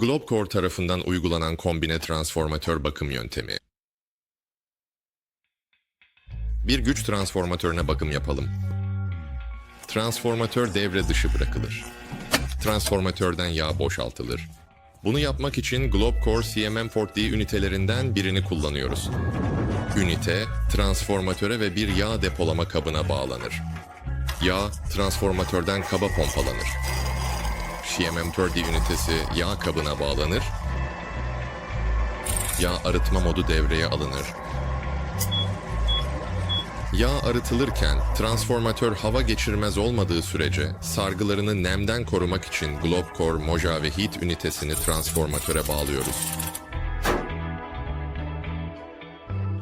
Globcore tarafından uygulanan kombine transformatör bakım yöntemi. Bir güç transformatörüne bakım yapalım. Transformatör devre dışı bırakılır. Transformatörden yağ boşaltılır. Bunu yapmak için Globcore CMM4D ünitelerinden birini kullanıyoruz. Ünite, transformatöre ve bir yağ depolama kabına bağlanır. Yağ, transformatörden kaba pompalanır. CMM4D ünitesi yağ kabına bağlanır. Yağ arıtma modu devreye alınır. Yağ arıtılırken transformatör hava geçirmez olmadığı sürece sargılarını nemden korumak için Globcore Moja ve Heat ünitesini transformatöre bağlıyoruz.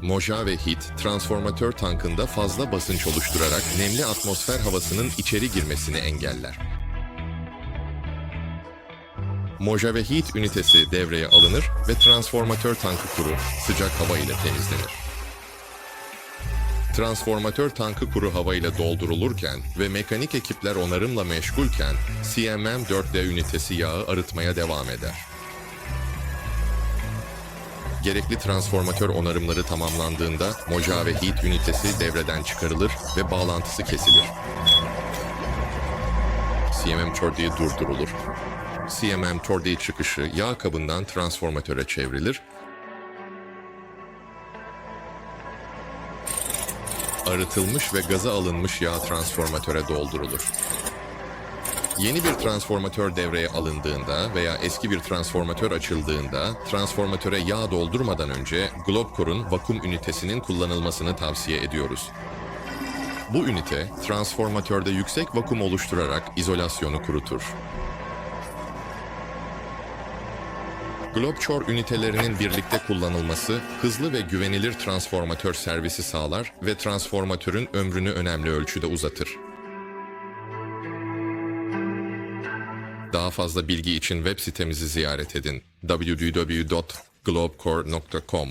Moja ve Heat, transformatör tankında fazla basınç oluşturarak nemli atmosfer havasının içeri girmesini engeller. Moja ve Heat ünitesi devreye alınır ve transformatör tankı kuru, sıcak hava ile temizlenir. Transformatör tankı kuru hava ile doldurulurken ve mekanik ekipler onarımla meşgulken CMM-4D ünitesi yağı arıtmaya devam eder. Gerekli transformatör onarımları tamamlandığında Moja ve Heat ünitesi devreden çıkarılır ve bağlantısı kesilir. CMM-4D durdurulur. CMM-4D çıkışı yağ kabından transformatöre çevrilir arıtılmış ve gaza alınmış yağ transformatöre doldurulur. Yeni bir transformatör devreye alındığında veya eski bir transformatör açıldığında transformatöre yağ doldurmadan önce Globcore'un vakum ünitesinin kullanılmasını tavsiye ediyoruz. Bu ünite transformatörde yüksek vakum oluşturarak izolasyonu kurutur. Globcore ünitelerinin birlikte kullanılması hızlı ve güvenilir transformatör servisi sağlar ve transformatörün ömrünü önemli ölçüde uzatır. Daha fazla bilgi için web sitemizi ziyaret edin. www.globecore.com